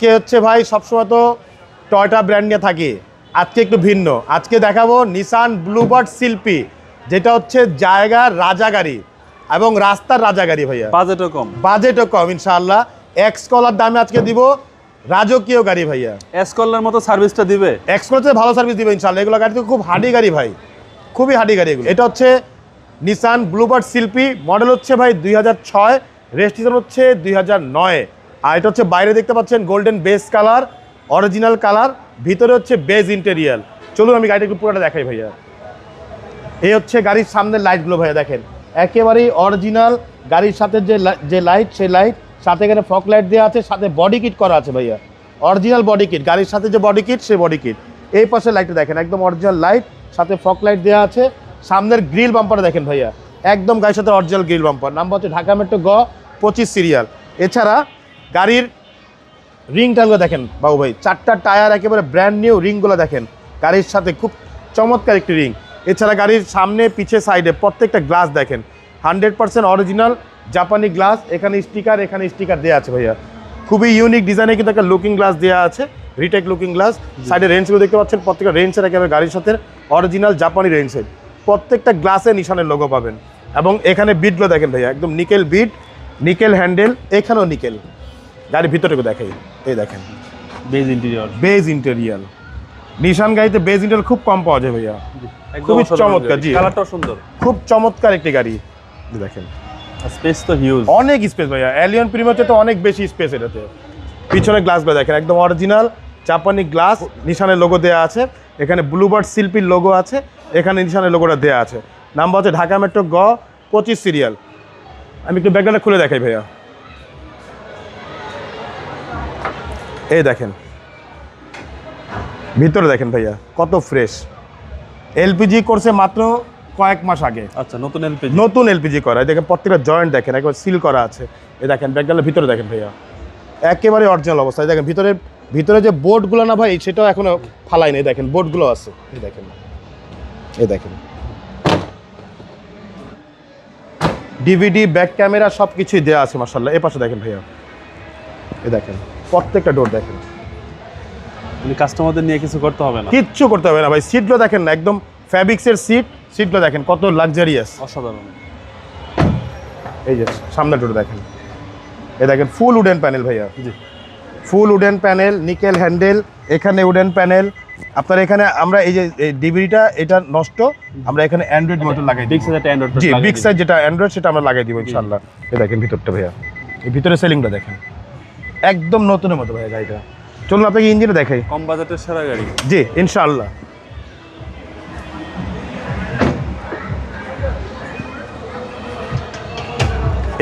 আজকে হচ্ছে ভাই সবসময় তো টয়টা ব্র্যান্ড নিয়ে থাকি। আজকে একটু ভিন্ন। আজকে দেখাবো নিসান ব্লুবার্ড শিল্পী যেটা হচ্ছে জায়গার রাজা গাড়ি এবং রাস্তার রাজা গাড়ি ভাইয়া। বাজেটও কম। বাজেটও কম ইনশাআল্লাহ। এক্স কলার দামে আজকে দিব রাজকীয় গাড়ি ভাইয়া। এক্স কলার মতো সার্ভিসটা দিবে? এক্স কলার ভালো সার্ভিস দিবে ইনশাআল্লাহ। এগুলো গাড়ি তো খুব হাডি গাড়ি ভাই। খুবই হাডি গাড়ি এগুলো। এটা হচ্ছে নিসান ব্লুবার্ড শিল্পী মডেল হচ্ছে ভাই দুই হাজার ছয় রেজিস্ট্রেশন হচ্ছে দুই হাজার নয়। আর এটা হচ্ছে বাইরে দেখতে পাচ্ছেন golden base colour original colour ভিতরে হচ্ছে বেজ ইন্টেরিয়াল চলুন আমি গাড়িটা একটু পুরোটা দেখাই ভাইয়া। এই হচ্ছে গাড়ির সামনের লাইটগুলো ভাইয়া দেখেন। একেবারেই অরিজিনাল গাড়ির সাথে যে যে লাইট সেই লাইট সাথে এখানে ফক লাইট দেওয়া আছে, সাথে বডি কিট করা আছে ভাইয়া। অরিজিনাল বডি কিট গাড়ির সাথে যে বডি কিট সেই বডি কিট এই পাশে লাইটটা দেখেন, একদম অরিজিনাল লাইট সাথে ফক লাইট দেওয়া আছে। সামনের গ্রিল বাম্পারটা দেখেন ভাইয়া। একদম গাড়ির সাথে অরিজিনাল গ্রিল বাম্পার নাম্বার হচ্ছে ঢাকা মেট্রো গ, পঁচিশ সিরিয়াল এছাড়া গাড়ির রিং টাইলগুলো দেখেন বাবু ভাই চারটা টায়ার একেবারে ব্র্যান্ড নিউ রিংগুলো দেখেন। গাড়ির সাথে খুব চমৎকার একটি রিং। এছাড়া গাড়ির সামনে পিছে সাইডে প্রত্যেকটা গ্লাস দেখেন। হান্ড্রেড পার্সেন্ট অরিজিনাল জাপানি গ্লাস এখানে স্টিকার এখানে স্টিকার দেওয়া আছে ভাইয়া। খুবই ইউনিক ডিজাইনে কিন্তু একটা লুকিং গ্লাস দেওয়া আছে রিটেক লুকিং গ্লাস সাইডে রেঞ্জগুলো দেখতে পাচ্ছেন প্রত্যেকটা রেঞ্জের একেবারে গাড়ির সাথে অরিজিনাল জাপানি রেঞ্জের প্রত্যেকটা গ্লাসে নিশানের লোগো পাবেন। এবং এখানে বিটগুলো দেখেন ভাইয়া একদম নিকেল বিট নিকেল হ্যান্ডেল এখানেও নিকেল গাড়ির ভিতরটুকু দেখাই। এই দেখেন। Beige interior beige interior Nissan গাড়িতে বেজ ইন্টেরিয়াল খুব কম পাওয়া যায় ভাইয়া। খুবই চমৎকার, জি। কালারটাও সুন্দর। খুব চমৎকার একটি গাড়ি। দেখেন। স্পেস তো হিউজ অনেক স্পেস ভাইয়া। অ্যালিয়ন প্রিমিয়ারতে তো অনেক বেশি স্পেস এটাতে। পিছনে গ্লাস গ্লাসগুলো দেখেন একদম অরিজিনাল জাপানি গ্লাস নিশানের লোগো দেওয়া আছে। এখানে ব্লুবার্ড শিল্পীর লোগো আছে। এখানে নিশানের লোগোটা দেওয়া আছে। নাম্বার হচ্ছে ঢাকা মেট্রো গ পঁচিশ সিরিয়াল আমি একটু ব্যাগটা খুলে দেখাই ভাইয়া। এই দেখেন। ভিতরে দেখেন ভাইয়া কত ফ্রেশ এলপিজি করছে মাত্র কয়েক মাস আগে। আচ্ছা নতুন এলপিজি নতুন এলপিজি করা। এই দেখেন প্রত্যেকটা জয়েন্ট দেখেন একবার সিল করা আছে। এই দেখেন ব্যাগডালের ভিতরে দেখেন ভাইয়া। একেবারে অরিজিনাল অবস্থা। এই দেখেন ভিতরে ভিতরে যে বোর্ডগুলো না ভাই সেটাও এখনও ফালাই নেই। দেখেন বোর্ডগুলো আছে। এই দেখেন। এই দেখেন। ডিভিডি ব্যাক ক্যামেরা সব কিছুই দেওয়া আছে মার্শাল্লাহ এ পাশে দেখেন ভাইয়া। এই দেখেন। প্রত্যেকটা ডোর দেখেন। কাস্টমারদের নিয়ে কিছু করতে হবে না। কিচ্ছু করতে হবে না ভাই সিটগুলো দেখেন না একদম ফ্যাব্রিক্সের সিট সিটগুলো দেখেন কত লাক্সারিয়াস অসাধারণ। এই যে সামনে ডোর দেখেন। এ দেখেন ফুল উডেন প্যানেল ভাইয়া। জি। Full wooden panel nickel handle এখানে উডেন প্যানেল আপনার এখানে আমরা এই যে ডিভিডিটা এটা নষ্ট। আমরা এখানে অ্যান্ড্রয়েড মোটর লাগাই দিই জি বিগ সাইজ যেটা অ্যান্ড্রয়েড সেটা আমরা লাগাই দিব ইনশাআল্লাহ। এ দেখেন ভিতরটা ভাইয়া। এই ভিতরে সেলিংটা দেখেন। একদম নতুনের মতো ভাইয়া গাড়িটা। চলুন আপনাকে ইঞ্জিনে দেখাই। কম বাজেটের সেরা গাড়ি। জি ইনশাআল্লাহ।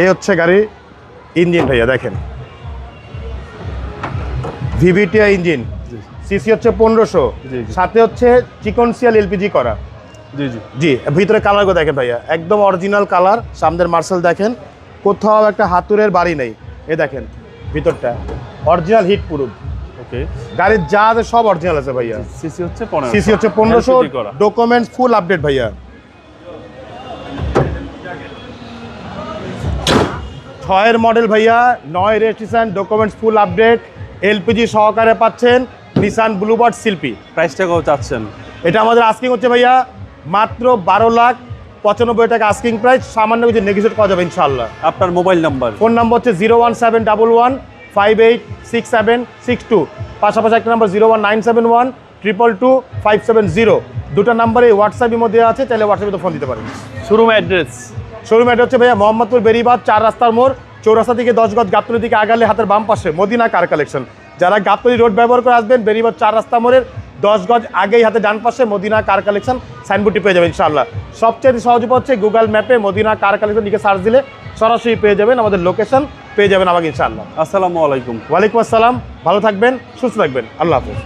এই হচ্ছে গাড়ি ইঞ্জিন ভাইয়া দেখেন। VVTi engine. সিসি হচ্ছে পনেরোশো। সাথে হচ্ছে চিকনসিয়াল এলপিজি করা। জি জি। জি ভিতরে কালারগুলো দেখেন ভাইয়া। একদম অরিজিনাল কালার সামনের মার্শাল দেখেন। কোথাও একটা হাতুরের বাড়ি নেই। এ দেখেন। ভিতরটা। অরিজিনাল হিট প্রুফ ওকে গাড়ির যা আছে সব অরিজিনাল আছে ভাইয়া। সিসি হচ্ছে পনেরো সিসি হচ্ছে পনেরোশো। করা। ডকুমেন্টস ফুল আপডেট ভাইয়া। ছয়ের মডেল ভাইয়া নয় registration documents full update LPG সহকারে পাচ্ছেন নিসান ব্লুবার্ড শিল্পী প্রাইসটা কত চাচ্ছেন। এটা আমাদের আস্কিং হচ্ছে ভাইয়া মাত্র বারো লাখ পঁচানব্বই টাকা আস্কিং প্রাইস সামান্য কিছু নেগোসিয়েট করা যাবে ইনশাল্লাহ আপনার মোবাইল নাম্বার ফোন নাম্বার হচ্ছে zero one seven double one five eight six seven six two পাশাপাশি একটা number zero one nine seven one triple two five seven zero দুটো নাম্বারে হোয়াটসঅ্যাপের মধ্যে আছে চাইলে হোয়াটসঅ্যাপে ফোন দিতে পারেন। শোরুম অ্যাড্রেস শোরুম অ্যাড্রেস হচ্ছে ভাইয়া মোহাম্মদপুর বেরিবাদ চার রাস্তার মোড় চৌরাস্তা থেকে দশ গজ গাবতলি দিকে আগালে হাতের বাম পাশে মদিনা কার কালেকশন যারা গাবতলি রোড ব্যবহার করে আসবেন বেরিবাদ চার রাস্তা মোড়ের দশ গজ আগেই হাতে ডান পাশে মদিনা কার কালেকশন সাইনবোর্ডটি পেয়ে যাবেন ইনশাআল্লাহ। সবচেয়ে সহজ উপায় হচ্ছে গুগল ম্যাপে মদিনা কার কালেকশন দিকে সার্চ দিলে সরাসরি পেয়ে যাবেন আমাদের লোকেশন পেয়ে যাবেন আমাকে ইনশাআল্লাহ। আসসালামু আলাইকুম। ওয়ালাইকুম আসসালাম ভালো থাকবেন সুস্থ থাকবেন আল্লাহ হাফেজ।